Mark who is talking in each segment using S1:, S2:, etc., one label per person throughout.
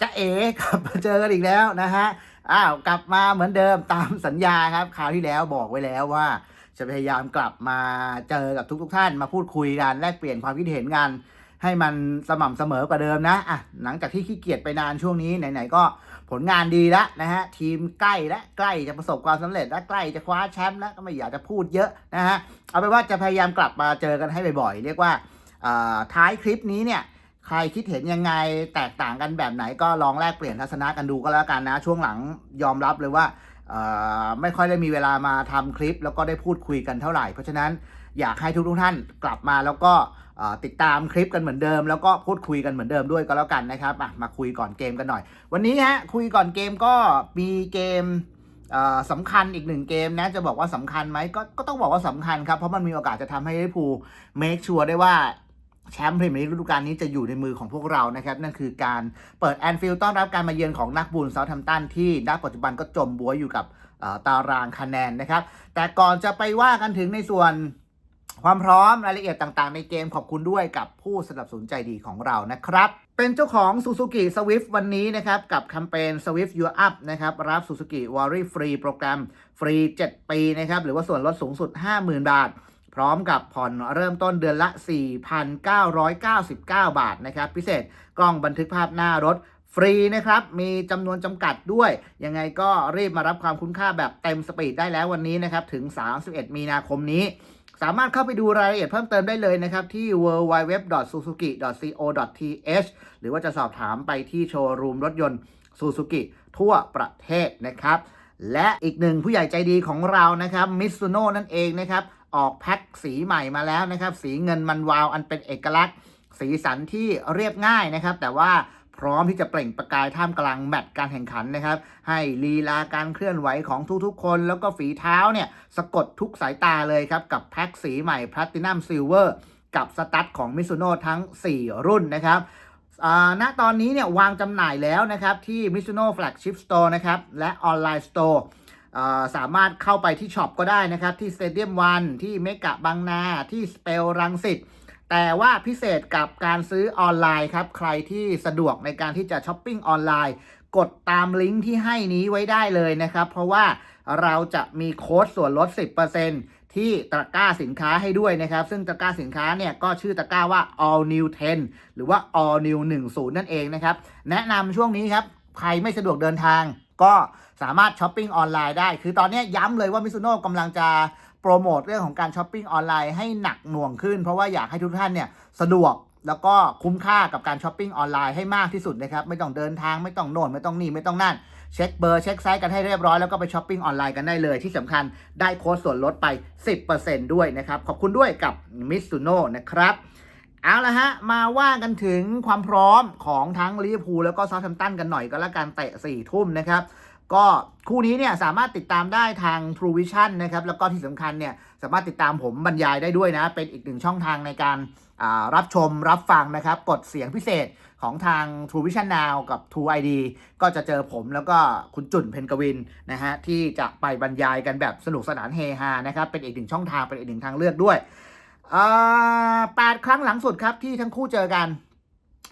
S1: จะเอ๋กลับมาเจอกันอีกแล้วนะฮะ อ้าวกลับมาเหมือนเดิมตามสัญญาครับคราวที่แล้วบอกไว้แล้วว่า จะพยายามกลับมาเจอกับทุกๆทท่านมาพูดคุยกันแลกเปลี่ยนความคิดเห็นกันให้มันสม่ำเสมอกว่าเดิมนะอะหลังจากที่ขี้เกียจไปนานช่วงนี้ไหนๆก็ผลงานดีแล้วนะฮะทีมใกล้และใกล้จะประสบความสำเร็จและใกล้จะคว้าแชมป์แล้วก็ไม่อยากจะพูดเยอะนะฮะเอาเป็นว่าจะพยายามกลับมาเจอกันให้บ่อยๆ เรียกว่าท้ายคลิปนี้เนี่ย ใครคิดเห็นยังไงแตกต่างกันแบบไหนก็ลองแลกเปลี่ยนทัศนะกันดูก็แล้วกันนะ ช่วงหลังยอมรับเลยว่าไม่ค่อยได้มีเวลามาทำคลิป แล้วก็ได้พูดคุยกันเท่าไหร่ เพราะฉะนั้นอยากให้ทุกทุกท่านกลับมาแล้วก็ติดตามคลิปกันเหมือนเดิม แล้วก็พูดคุยกันเหมือนเดิมด้วยก็แล้วกันนะครับมาคุยก่อนเกมกันหน่อย วันนี้ฮะคุยก่อนเกมก็มีเกมสำคัญอีกหนึ่งเกมนะจะบอกว่าสำคัญไหมก็ก็ต้องบอกว่าสำคัญครับ เพราะมันมีโอกาสจะทำให้ลิเวอร์พูลเมคชัวร์ได้ว่า แชมป์พรีเมียร์ลีกฤดูกาลนี้จะอยู่ในมือของพวกเรานะครับ นั่นคือการเปิดแอนฟิลด์ต้อนรับการมาเยือนของนักบุญเซาท์แฮมป์ตันที่ณปัจจุบันก็จมบัวอยู่กับตารางคะแนนนะครับ แต่ก่อนจะไปว่ากันถึงในส่วนความพร้อมรายละเอียดต่างๆ ในเกมขอบคุณด้วยกับผู้สนับสนุนใจดีของเรานะครับ เป็นเจ้าของ Suzuki Swift วันนี้นะครับ กับแคมเปญ Swift Your Up นะครับ รับ Suzuki Worry Free โปรแกรมฟรี 7 ปีนะครับ หรือว่าส่วนลดสูงสุด 50,000 บาท พร้อมกับผ่อนเริ่มต้นเดือนละ 4,999 บาทนะครับ พิเศษกล้องบันทึกภาพหน้ารถฟรีนะครับ มีจำนวนจำกัดด้วย ยังไงก็รีบมารับความคุ้มค่าแบบเต็มสปีดได้แล้ววันนี้นะครับ ถึง 31 มีนาคมนี้ สามารถเข้าไปดูรายละเอียดเพิ่มเติมได้เลยนะครับ ที่ www.suzuki.co.th หรือว่าจะสอบถามไปที่โชว์รูมรถยนต์ Suzuki ทั่วประเทศนะครับ และอีกหนึ่งผู้ใหญ่ใจดีของเรานะครับมิ s ซูโน่นั่นเองนะครับ ออกแพ็คสีใหม่มาแล้วนะครับ สีเงินมันวาวอันเป็นเอกลักษณ์ สีสันที่เรียบง่ายนะครับ แต่ว่าพร้อมที่จะเปล่งประกายท่ามกลางแมตช์การแข่งขันนะครับ ให้ลีลาการเคลื่อนไหวของทุกๆคน แล้วก็ฝีเท้าเนี่ยสะกดทุกสายตาเลยครับ กับแพ็คสีใหม่ Platinum Silver กับสตั๊ดของมิ s ูโน่ทั้ง 4 รุ่นนะครับอ่าณตอนนี้เนี่ยวางจำหน่ายแล้วนะครับ ที่ Mizuno Flagship Store นะครับ และออนไลน์ Store สามารถเข้าไปที่ช็อปก็ได้นะครับ ที่ Stadium 1ที่เมกะบางนาที่สเปลรังสิตแต่ว่าพิเศษกับการซื้อออนไลน์ครับ ใครที่สะดวกในการที่จะช้อปปิ้งออนไลน์ กดตามลิงก์ที่ให้นี้ไว้ได้เลยนะครับ เพราะว่าเราจะมีโค้ดส่วนลด 10%ที่ตะกร้าสินค้าให้ด้วยนะครับ ซึ่งตะกร้าสินค้าเนี่ยก็ชื่อตะกร้าว่า all new 10 หรือว่า all new 10 นั่นเองนะครับ แนะนำช่วงนี้ครับ ใครไม่สะดวกเดินทาง ก็สามารถช้อปปิ้งออนไลน์ได้ คือตอนนี้ย้ำเลยว่ามิ z ุโน่กำลังจะโปรโมทเรื่องของการช้อปปิ้งออนไลน์ให้หนักหน่วงขึ้น เพราะว่าอยากให้ทุกท่านเนี่ยสะดวกแล้วก็คุ้มค่ากับการช้อปปิ้งออนไลน์ให้มากที่สุดนะครับ ไม่ต้องเดินทางไม่ต้องโน่นไม่ต้องนี่ไม่ต้องนั่น เช็คเบอร์เช็คไซส์กันให้เรียบร้อยแล้วก็ไปช้อปปิ้งออนไลน์กันได้เลย ที่สำคัญได้โค้ดส่วนลดไป 10%ด้วยนะครับ ขอบคุณด้วยกับมิ z ุโน่นะครับ เอาละฮะ มาว่ากันถึงความพร้อมของทั้งลิเวอร์พูลแล้วก็ซา u t แ a มตันกันหน่อยก็แล้วกันเตะ4ทุ่มนะครับ ก็คู่นี้เนี่ยสามารถติดตามได้ทาง True Vision นะครับ แล้วก็ที่สำคัญเนี่ยสามารถติดตามผมบรรยายได้ด้วยนะ เป็นอีกหนึ่งช่องทางในการรับชมรับฟังนะครับ กดเสียงพิเศษของทาง True Vision Now กับ True ID ก็จะเจอผมแล้วก็คุณจุ่นเพนกวินนะฮะที่จะไปบรรยายกันแบบสนุกสนานเฮฮานะครับ เป็นอีกหนึ่งช่องทางเป็นอีกหนึ่งทางเลือกด้วย แปดครั้งหลังสุดครับที่ทั้งคู่เจอกัน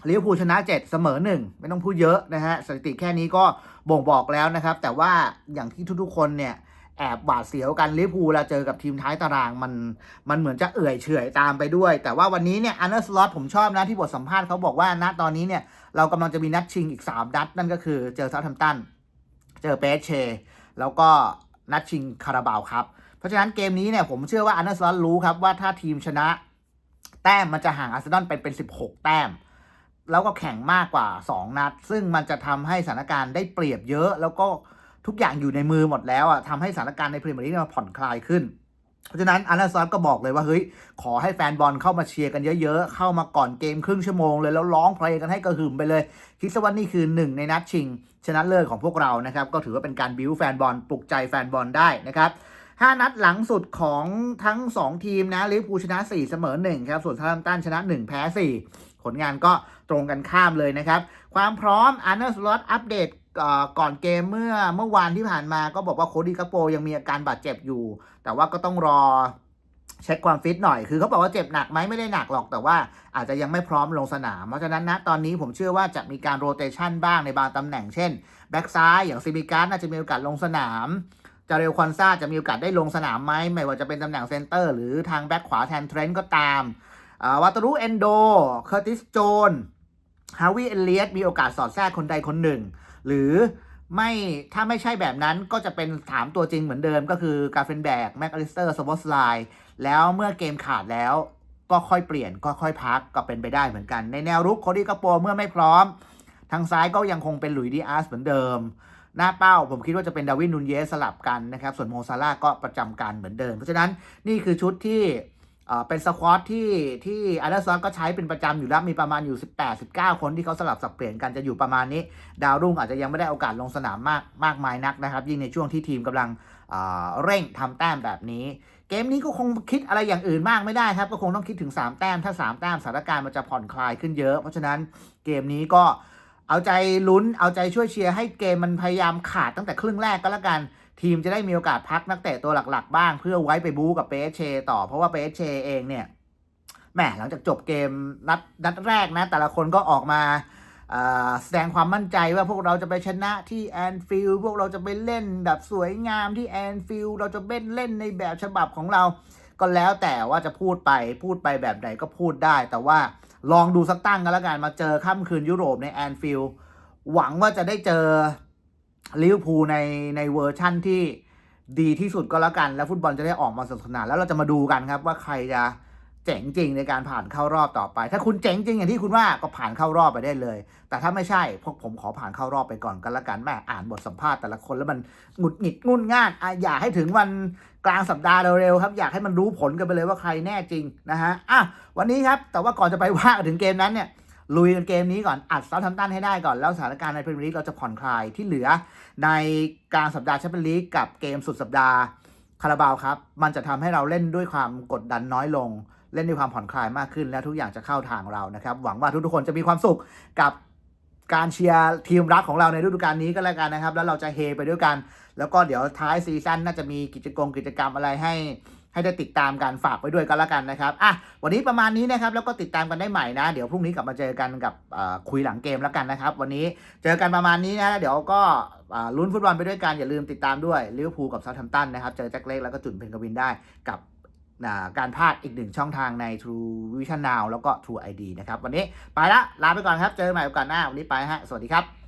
S1: ลิเวอร์พูลชนะ 7 เสมอ 1 ไม่ต้องพูดเยอะนะฮะ สถิติแค่นี้ก็บ่งบอกแล้วนะครับ แต่ว่าอย่างที่ทุกๆคนเนี่ย แอบหวาดเสียวกันลิเวอร์พูลเวลาเจอกับทีมท้ายตารางมันมันเหมือนจะเอื่อยเฉอยตามไปด้วย แต่ว่าวันนี้เนี่ยอันเดอร์สล็อตผมชอบนะที่บทสัมภาษณ์เขาบอกว่าณตอนนี้เนี่ย เรากำลังจะมีนัดชิงอีก 3 นัด นั่นก็คือเจอเซาท์แฮมป์ตัน เจอเปเชแล้วก็นัดชิงคาราบาวครับ เพราะฉะนั้นเกมนี้เนี่ยผมเชื่อว่าอันเดอร์สล็อตรู้ครับว่าถ้าทีมชนะ แต้มมันจะห่างอาร์เซนอลไปเป็น 16 แต้ม แล้วก็แข่งมากกว่า 2 นัด ซึ่งมันจะทำให้สถานการณ์ได้เปรียบเยอะ แล้วก็ทุกอย่างอยู่ในมือหมดแล้วอะทำให้สถานการณ์ในพรีเมียร์ลีกมันผ่อนคลายขึ้นเพราะฉะนั้นอันเดอร์สล็อตก็บอกเลยว่าเฮ้ยขอให้แฟนบอลเข้ามาเชียร์กันเยอะๆ เข้ามาก่อนเกมครึ่งชั่วโมงเลยแล้วร้องเพลงกันให้กระหึ่มไปเลย คิดซะว่านี่คือหนึ่งในนัดชิง ชนะเลิศของพวกเรานะครับ ก็ถือว่าเป็นการบิวแฟนบอลปลุกใจแฟนบอลได้นะครับ 5 นัดหลังสุดของทั้ง 2 ทีมนะลิเวอร์พูลชนะ 4 เสมอ 1 ครับ ส่วนซา u ์ h ตันชนะ 1 แพ้ 4 ผลงานก็ตรงกันข้ามเลยนะครับ ความพร้อมอันเดอร์สล็อตอัปเดตก่อนเกมเมื่อเมื่อวานที่ผ่านมาก็บอกว่าโคดี้กาโปยังมีอาการบาดเจ็บอยู่ แต่ว่าก็ต้องรอเช็คความฟิตหน่อย คือเขาบอกว่าเจ็บหนักไหมไม่ได้หนักหรอก แต่ว่าอาจจะยังไม่พร้อมลงสนาม เพราะฉะนั้นนะตอนนี้ผมเชื่อว่าจะมีการโรเตชันบ้างในบางตำแหน่ง เช่น แบ็กซ้ายอย่างซิมิการ์น่าจะมีโอกาสลงสนาม จาเรลคอนซาจะมีโอกาสได้ลงสนามไหมไม่ว่าจะเป็นตำแหน่งเซนเตอร์ หรือทางแบ็กขวาแทนเทรนต์ก็ตามวาตารุเอนโดเคอร์ติสโจนฮาวิเอเลียตมีโอกาสสอดแทรกคนใดคนหนึ่ง หรือไม่ถ้าไม่ใช่แบบนั้นก็จะเป็นถามตัวจริงเหมือนเดิมก็คือกาเฟนแบกแม็กอลิสเตอร์สวอสไลแล้วเมื่อเกมขาดแล้วก็ค่อยเปลี่ยนก็ค่อยพักก็เป็นไปได้เหมือนกัน ในแนวรุกโคดี้กาโปเมื่อไม่พร้อม ทางซ้ายก็ยังคงเป็นหลุยดีอาร์สเหมือนเดิม หน้าเป้าผมคิดว่าจะเป็นดาวินนูนเยสสลับกันนะครับ ส่วนโมซาร่าก็ประจำการเหมือนเดิม เพราะฉะนั้นนี่คือชุดที่เป็นสควอตที่ที่อาร์เดอร์ซอนก็ใช้เป็นประจำอยู่แล้ว มีประมาณอยู่ 18 19 คนที่เขาสลับสับเปลี่ยนกันจะอยู่ประมาณนี้ ดาวรุ่งอาจจะยังไม่ได้โอกาสลงสนามมากมากมายนักนะครับ ยิ่งในช่วงที่ทีมกำลังเเร่งทำแต้มแบบนี้ เกมนี้ก็คงคิดอะไรอย่างอื่นมากไม่ได้ครับ ก็คงต้องคิดถึง 3 แต้ม ถ้า 3 แต้มสถานการณ์มันจะผ่อนคลายขึ้นเยอะ เพราะฉะนั้นเกมนี้ก็ เอาใจลุ้นเอาใจช่วยเชียร์ให้เกมมันพยายามขาดตั้งแต่ครึ่งแรกก็แล้วกัน ทีมจะได้มีโอกาสพักนักเตะตัวหลักๆ บ้าง เพื่อไว้ไปบู๊กับเปเชต่อเพราะว่าเปเชเองเนี่ยแหมหลังจากจบเกมนัดนัดแรกนะ แต่ละคนก็ออกมาแสดงความมั่นใจว่าพวกเราจะไปชนะที่แอนฟิลด์พวกเราจะไปเล่นแบบสวยงามที่แอนฟิลด์เราจะเล่นเล่นในแบบฉบับของเรา ก็แล้วแต่ว่าจะพูดไปพูดไปแบบไหนก็พูดได้ แต่ว่า ลองดูสักตั้งกันแล้วกันมาเจอค่ำคืนยุโรปในแอนฟิลด์หวังว่าจะได้เจอลิเวอร์พูลในในเวอร์ชั่นที่ดีที่สุดก็แล้วกัน แล้วฟุตบอลจะได้ออกมาสนุกสนานแล้วเราจะมาดูกันครับว่าใครจะ จ๋งจริงในการผ่านเข้ารอบต่อไป ถ้าคุณเจ๋งจริงอย่างที่คุณว่าก็ผ่านเข้ารอบไปได้เลย แต่ถ้าไม่ใช่พวกผมขอผ่านเข้ารอบไปก่อนกันละกันแม่อ่านบทสัมภาษณ์แต่ละคนแล้วมันหงุดหงิดงุนง่านอยากให้ถึงวันกลางสัปดาห์เร็วๆครับ อยากให้มันรู้ผลกันไปเลยว่าใครแน่จริงนะฮะอะวันนี้ครับ แต่ว่าก่อนจะไปว่าถึงเกมนั้นเนี่ยลุยกันเกมนี้ก่อนอัดเซาท์แฮมตันให้ได้ก่อน แล้วสถานการณ์ในพรีเมียร์ลีกเราจะผ่อนคลายที่เหลือ ในกลางสัปดาห์แชมเปี้ยนลีกกับเกมสุดสัปดาห์ คาราบาวครับ มันจะทำให้เราเล่นด้วยความกดดันน้อยลง เล่นด้วยความผ่อนคลายมากขึ้น และทุกอย่างจะเข้าทางเรานะครับ หวังว่าทุกๆคนจะมีความสุขกับการเชียร์ทีมรักของเราในฤดูกาลนี้ก็แล้วกันนะครับ แล้วเราจะเฮไปด้วยกัน แล้วก็เดี๋ยวท้ายซีซั่นน่าจะมีกิจกรรมกิจกรรมอะไรให้ให้ได้ติดตามกันฝากไว้ด้วยกันแล้วกันนะครับ อะ วันนี้ประมาณนี้นะครับ แล้วก็ติดตามกันได้ใหม่นะ เดี๋ยวพรุ่งนี้กลับมาเจอกันกับคุยหลังเกมแล้วกันนะครับ วันนี้เจอกันประมาณนี้นะ เดี๋ยวก็ ลุ้นฟุตบอลไปด้วยกันอย่าลืมติดตามด้วยลิเวอร์พูลกับเซาท์แฮมป์ตันนะครับเจอแจ็คเล็กแล้วก็จุนเพนกวินได้กับการพลาดอีกหนึ่งช่องทางใน True Vision Now แล้วก็ True ID นะครับ วันนี้ไปละลาไปก่อนครับ เจอกันใหม่โอกาสหน้า วันนี้ไปฮะ สวัสดีครับ